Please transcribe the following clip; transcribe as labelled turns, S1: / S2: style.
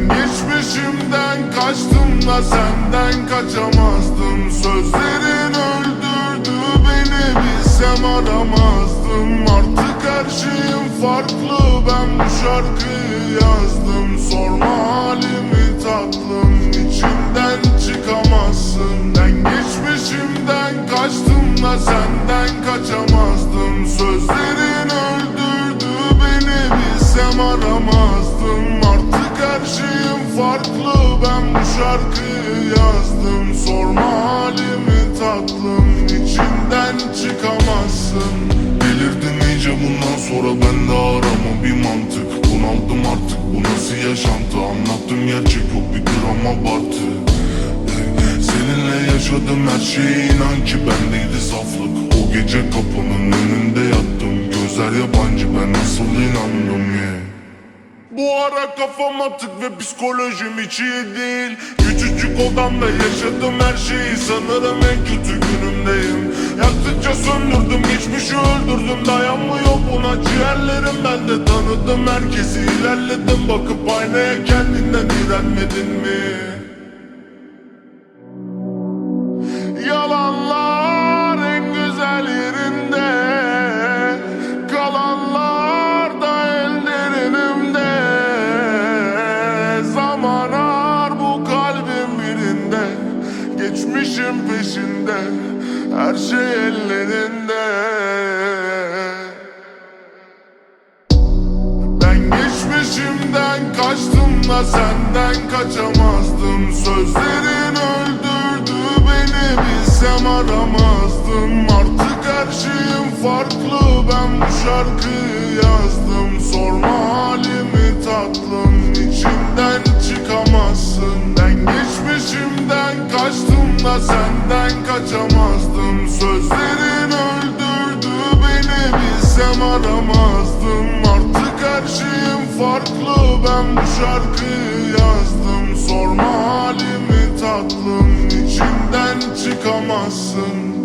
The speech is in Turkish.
S1: Ben geçmişimden kaçtım da senden kaçamazdım. Sözlerin öldürdü beni bilsem aramazdım. Artık her şeyim farklı ben bu şarkıyı yazdım. Sorma halimi tatlım içinden çıkamazsın. Ben geçmişimden kaçtım da senden kaçamazdım. Sözlerin öldürdü beni bilsem aramazdım farklı. Ben bu şarkıyı yazdım. Sorma halimi tatlım. İçinden çıkamazsın. Delirdin iyice bundan sonra ben de arama. Bir mantık Bunaldım artık. Bu nasıl yaşantı? Anlattım gerçek yok bir gram abartı. Seninle yaşadım her şeye inan ki bendeydi saflık? O gece kapının önünde yattım. Gözler yabancı ben nasıl inandım yeah. Bu ara kafam atık ve psikolojim hiç iyi değil. Küçücük odamda yaşadım her şeyi sanırım en kötü günümdeyim. Yaktıkça söndürdüm geçmişi öldürdüm. Dayanmıyor buna ciğerlerim. Ben de tanıdım herkesi ilerledim. Bakıp aynaya kendinden iğrenmedin mi? Geçmişim peşinde Her şey ellerinde. Ben geçmişimden kaçtım da senden kaçamazdım. Sözlerin öldürdü beni bilsem aramazdım. Artık her şeyim farklı ben bu şarkıyı yazdım senden kaçamazdım. Sözlerin öldürdü beni. Bilsem aramazdım. Artık her şeyim farklı. Ben bu şarkıyı yazdım. Sorma halimi tatlım. İçinden çıkamazsın